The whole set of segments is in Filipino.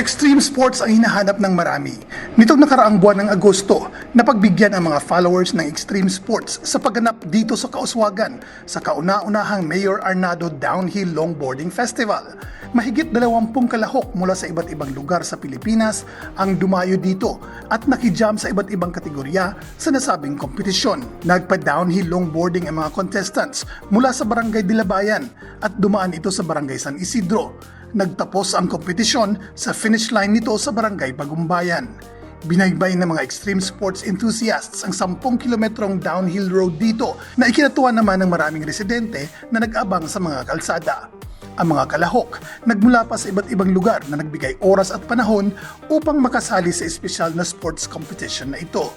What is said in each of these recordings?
Extreme sports ang hinahanap ng marami. Nitong nakaraang buwan ng Agosto, napagbigyan ang mga followers ng extreme sports sa pagganap dito sa Kauswagan sa kauna-unahang Mayor Arnado Downhill Longboarding Festival. Mahigit dalawampung kalahok mula sa iba't ibang lugar sa Pilipinas ang dumayo dito at nakijam sa iba't ibang kategorya sa nasabing kompetisyon. Nagpa-downhill longboarding ang mga contestants mula sa Barangay Dilabayan at dumaan ito sa Barangay San Isidro. Nagtapos ang kompetisyon sa finish line nito sa Barangay Bagumbayan. Binaybay ng mga extreme sports enthusiasts ang 10 kilometrong downhill road dito na ikinatuwa naman ng maraming residente na nag-abang sa mga kalsada. Ang mga kalahok nagmula pa sa iba't ibang lugar na nagbigay oras at panahon upang makasali sa espesyal na sports competition na ito.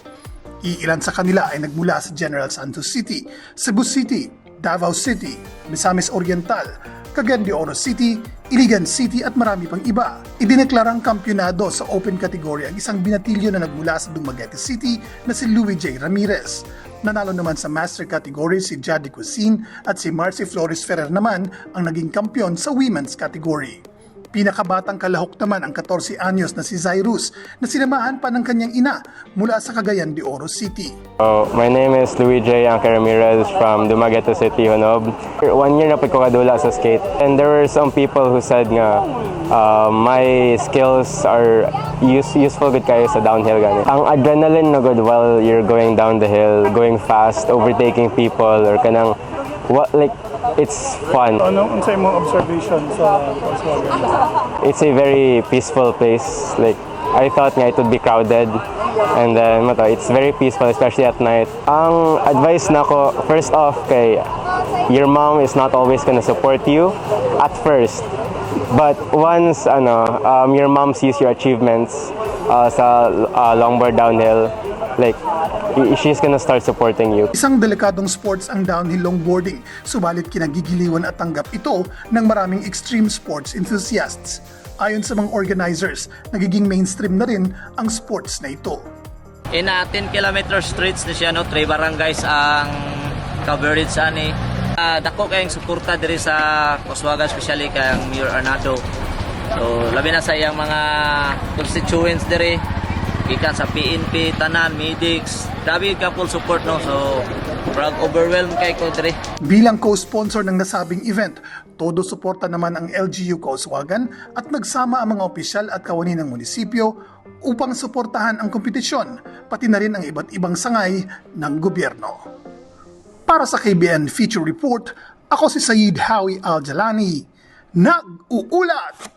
Iilan sa kanila ay nagmula sa General Santos City, Cebu City, Davao City, Misamis Oriental, Cagayan de Oro City, Iligan City at marami pang iba. Idineklarang kampyonado sa open category ang isang binatilyo na nagmula sa Dumaguete City na si Louis J. Ramirez. Nanalo naman sa master category si Jadi Cuisine at si Marcy Flores Ferrer naman ang naging kampyon sa women's category. Pinakabatang kalahok naman ang 14 anyos na si Zairus na sinamahan pa ng kanyang ina mula sa Cagayan de Oro City. So, my name is Luis J. Anke Ramirez from Dumaguete City, Honob. One year na po kadula sa skate. And there were some people who said nga, uh, my skills are use, useful good kayo sa downhill gani. Ang adrenaline na good while you're going down the hill, going fast, overtaking people, or kanang, what, like, it's fun. Ano ang sa imong observation sa Volkswagen? It's a very peaceful place. Like, I thought nga it would be crowded. And then, mato, it's very peaceful, especially at night. Ang advice na ko, first off, kay your mom is not always gonna support you at first. But once ano, um, your mom sees your achievements uh, sa uh, longboard downhill, like, she's gonna start supporting you. Isang delikadong sports ang downhill longboarding, subalit kinagigiliwan at tanggap ito ng maraming extreme sports enthusiasts. Ayon sa mga organizers, nagiging mainstream na rin ang sports na ito. In a 10 kilometer streets ni siya no, three barangays ang coverage ani. Uh, dako kayong suporta diri sa Koswagan especially kay Mayor Arnado. So labi na sa iyang mga constituents diri gikan sa PNP, tanan, medics, grabe ka full support no. So brag overwhelmed kay ko diri. Bilang co-sponsor ng nasabing event, todo suporta naman ang LGU Kauswagan at nagsama ang mga opisyal at kawani ng munisipyo upang suportahan ang kompetisyon, pati na rin ang iba't ibang sangay ng gobyerno. Para sa KBN Feature Report, ako si Sayid Howie Al-Jalani, nag-uulat!